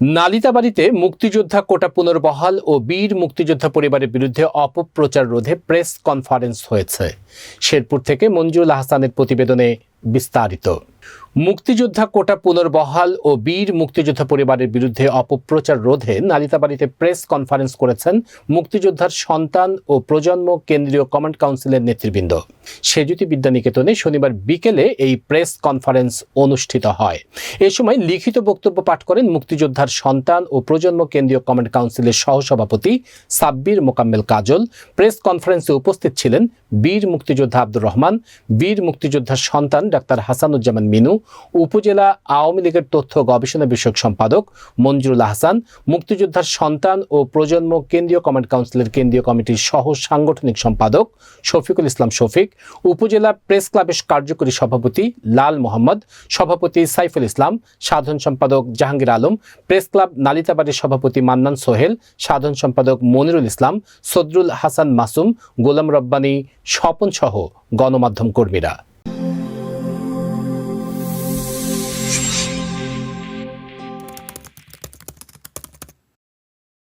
নালিতাবাড়িতে মুক্তিযোদ্ধা কোটা পুনর্বহাল ও বীর মুক্তিযোদ্ধা পরিবারের বিরুদ্ধে অপপ্রচার রোধে প্রেস কনফারেন্স হয়েছে। শেরপুর থেকে মঞ্জুল আহসানের প্রতিবেদনে বিস্তারিত। মুক্তিযোদ্ধা কোটা পুনর্বহাল ও বীর মুক্তিযোদ্ধা পরিবারের বিরুদ্ধে অপপ্রচার রোধে নালিতাবাড়িতে প্রেস কনফারেন্স করেছেন মুক্তিযোদ্ধার সন্তান ও প্রজন্ম কেন্দ্রীয় কমান্ড কাউন্সিলের নেতৃবৃন্দ। সেজুতি বিদ্যানিকেতনে শনিবার বিকেলে এই প্রেস কনফারেন্স অনুষ্ঠিত হয়। এ সময় লিখিত বক্তব্য পাঠ করেন মুক্তিযোদ্ধার সন্তান ও প্রজন্ম কেন্দ্রীয় কমান্ড কাউন্সিলের সহসভাপতি সাব্বির মোকাম্মেল কাজল। প্রেস কনফারেন্সে উপস্থিত ছিলেন বীর মুক্তিযোদ্ধা আব্দুর রহমান, বীর মুক্তিযোদ্ধার সন্তান ডাক্তার হাসানুজ্জামান মিনু, উপজেলা আওয়ামী লীগের তথ্য গবেষণা বিষয়ক সম্পাদক মঞ্জুরুল আহসান, মুক্তিযোদ্ধার সন্তান ও প্রজন্ম কেন্দ্রীয় কমান্ড কাউন্সিলের কেন্দ্রীয় কমিটির সহ সাংগঠনিক সম্পাদক শফিকুল ইসলাম শফিক, উপজেলা প্রেস ক্লাবের কার্যকরী সভাপতি লাল মোহাম্মদ, সভাপতি সাইফুল ইসলাম, সাধারণ সম্পাদক জাহাঙ্গীর আলম, প্রেস ক্লাব নালিতাবাড়ির সভাপতি মান্নান সোহেল, সাধারণ সম্পাদক মনিরুল ইসলাম, সদরুল হাসান মাসুম, গোলাম রব্বানী স্বপন সহ গণমাধ্যম কর্মীরা।